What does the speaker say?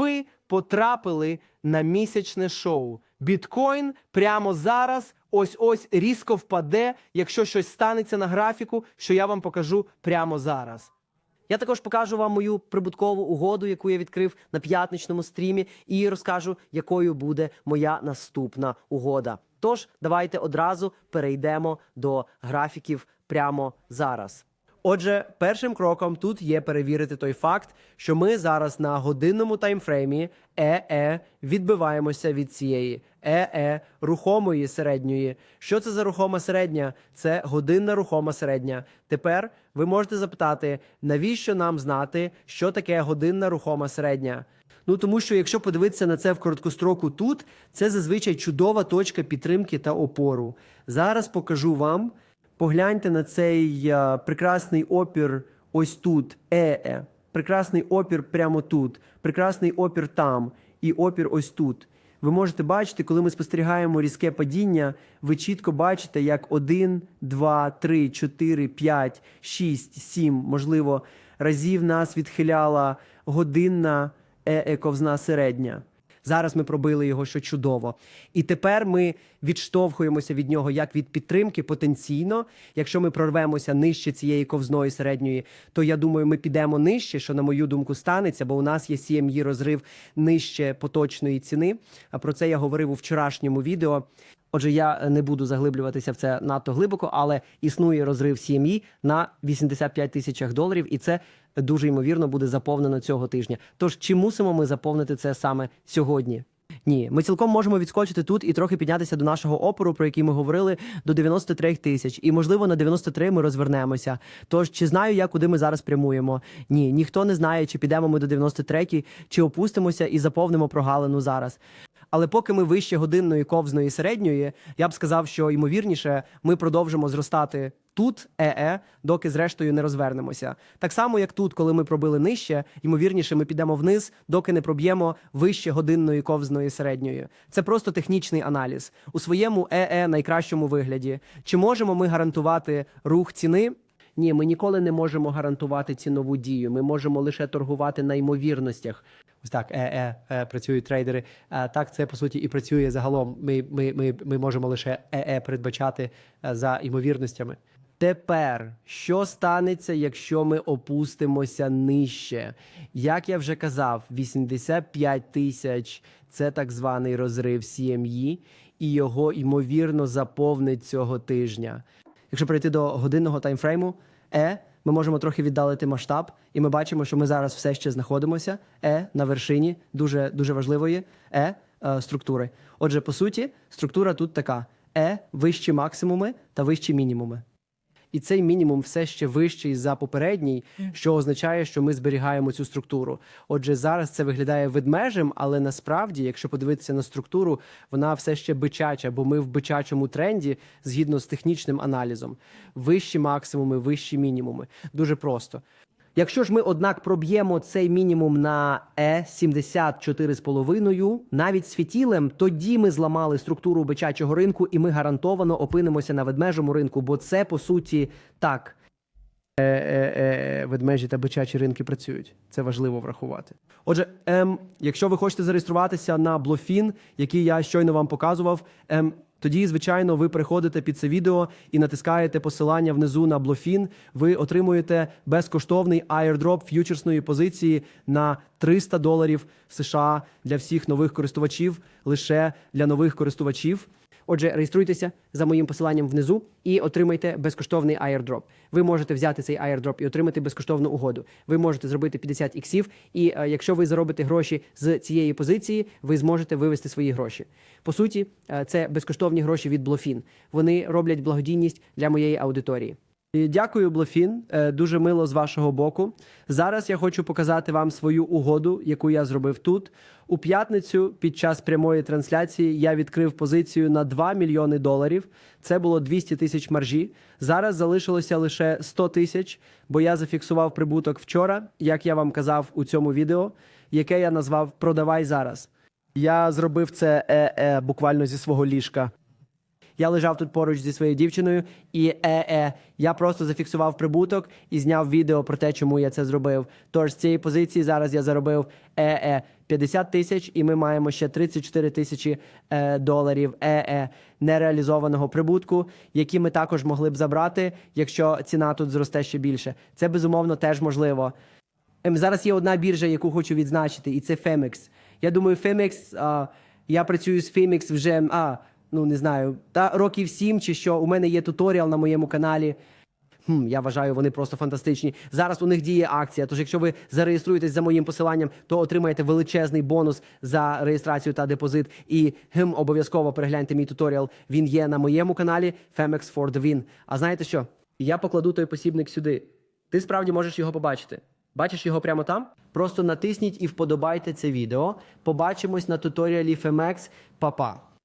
ви потрапили на місячне шоу. Біткоін прямо зараз ось ось різко впаде, якщо щось станеться на графіку, що я вам покажу прямо зараз. Я також покажу вам мою прибуткову угоду, яку я відкрив на п'ятничному стрімі, і розкажу, якою буде моя наступна угода. Тож давайте одразу перейдемо до графіків прямо зараз. Отже, першим кроком тут є перевірити той факт, що ми зараз на годинному таймфреймі ЕЕ відбиваємося від цієї ЕЕ рухомої середньої. Що це за рухома середня? Це годинна рухома середня. Тепер ви можете запитати, навіщо нам знати, що таке годинна рухома середня? Ну тому що якщо подивитися на це в короткостроку тут, це зазвичай чудова точка підтримки та опору. Зараз покажу вам. Погляньте на цей е, прекрасний опір ось тут, ЕЕ. Прекрасний опір прямо тут, прекрасний опір там і опір ось тут. Ви можете бачити, коли ми спостерігаємо різке падіння, ви чітко бачите, як 1, 2, 3, 4, 5, 6, 7, можливо, разів нас відхиляла годинна ЕЕ середня. Зараз ми пробили його, що чудово. І тепер ми відштовхуємося від нього як від підтримки потенційно. Якщо ми прорвемося нижче цієї ковзної середньої, то я думаю, ми підемо нижче, що на мою думку станеться, бо у нас є CME розрив нижче поточної ціни. А про це я говорив у вчорашньому відео. Отже, я не буду заглиблюватися в це надто глибоко, але існує розрив CME на 85 тисячах доларів, і це дуже ймовірно буде заповнено цього тижня. Тож чи мусимо ми заповнити це саме сьогодні? Ні, ми цілком можемо відскочити тут і трохи піднятися до нашого опору, про який ми говорили, до 93 тисяч. І можливо на 93 ми розвернемося. Тож чи знаю я, куди ми зараз прямуємо? Ні, ніхто не знає, чи підемо ми до 93, чи опустимося і заповнимо прогалину зараз. Але поки ми вище годинної ковзної середньої, я б сказав, що ймовірніше ми продовжимо зростати тут, ЕЕ, доки зрештою не розвернемося. Так само, як тут, коли ми пробили нижче, ймовірніше ми підемо вниз, доки не проб'ємо вище годинної ковзної середньої. Це просто технічний аналіз у своєму ЕЕ найкращому вигляді. Чи можемо ми гарантувати рух ціни? Ні, ми ніколи не можемо гарантувати цінову дію. Ми можемо лише торгувати на ймовірностях. Ось так, е, е, е, працюють трейдери. Е, так, це по суті і працює загалом. Ми, ми, ми, ми можемо лише е, е, передбачати е, за ймовірностями. Тепер, що станеться, якщо ми опустимося нижче? Як я вже казав, 85 тисяч це так званий розрив CME, і його ймовірно заповнить цього тижня. Якщо перейти до годинного таймфрейму, е, ми можемо трохи віддалити масштаб, і ми бачимо, що ми зараз все ще знаходимося. Е на вершині дуже дуже важливої е, е структури. Отже, по суті, структура тут така: е вищі максимуми та вищі мінімуми. І цей мінімум все ще вищий за попередній, що означає, що ми зберігаємо цю структуру. Отже, зараз це виглядає ведмежим, але насправді, якщо подивитися на структуру, вона все ще бичача, бо ми в бичачому тренді згідно з технічним аналізом. Вищі максимуми, вищі мінімуми. Дуже просто. Якщо ж ми, однак, проб'ємо цей мінімум на е 74,5, навіть світілем, тоді ми зламали структуру бичачого ринку, і ми гарантовано опинимося на ведмежому ринку, бо це по суті так. Е, е, е, ведмежі та бичачі ринки працюють. Це важливо врахувати. Отже, ем, якщо ви хочете зареєструватися на Блофін, який я щойно вам показував, ем, тоді, звичайно, ви приходите під це відео і натискаєте посилання внизу на Блофін. Ви отримуєте безкоштовний airdrop ф'ючерсної позиції на 300 доларів США для всіх нових користувачів, лише для нових користувачів. Отже, реєструйтеся за моїм посиланням внизу і отримайте безкоштовний airdrop. Ви можете взяти цей airdrop і отримати безкоштовну угоду. Ви можете зробити 50 іксів, і е, якщо ви заробите гроші з цієї позиції, ви зможете вивести свої гроші. По суті, е, це безкоштовні гроші від Блофін. Вони роблять благодійність для моєї аудиторії. Дякую, Блофін. Е, Дуже мило з вашого боку. Зараз я хочу показати вам свою угоду, яку я зробив тут. У п'ятницю під час прямої трансляції я відкрив позицію на 2 мільйони доларів. Це було 200 тисяч маржі. Зараз залишилося лише 100 тисяч, бо я зафіксував прибуток вчора, як я вам казав у цьому відео, яке я назвав Продавай зараз. Я зробив це е, е, буквально зі свого ліжка. Я лежав тут поруч зі своєю дівчиною, і е-е, я просто зафіксував прибуток і зняв відео про те, чому я це зробив. Тож з цієї позиції зараз я заробив е-е 50 тисяч, і ми маємо ще 34 тисячі е, доларів е-е нереалізованого прибутку, які ми також могли б забрати, якщо ціна тут зросте ще більше. Це безумовно теж можливо. Ем, Зараз є одна біржа, яку хочу відзначити, і це Femex. Я думаю, Femex, а, я працюю з Femex вже, а, ну не знаю, та років сім чи що. У мене є туторіал на моєму каналі. Хм, я вважаю, вони просто фантастичні. Зараз у них діє акція. Тож, якщо ви зареєструєтесь за моїм посиланням, то отримаєте величезний бонус за реєстрацію та депозит. І гм, обов'язково перегляньте мій туторіал. Він є на моєму каналі Femex for the Win. А знаєте що? Я покладу той посібник сюди. Ти справді можеш його побачити. Бачиш його прямо там? Просто натисніть і вподобайте це відео. Побачимось на туторіалі FMX. Па-па!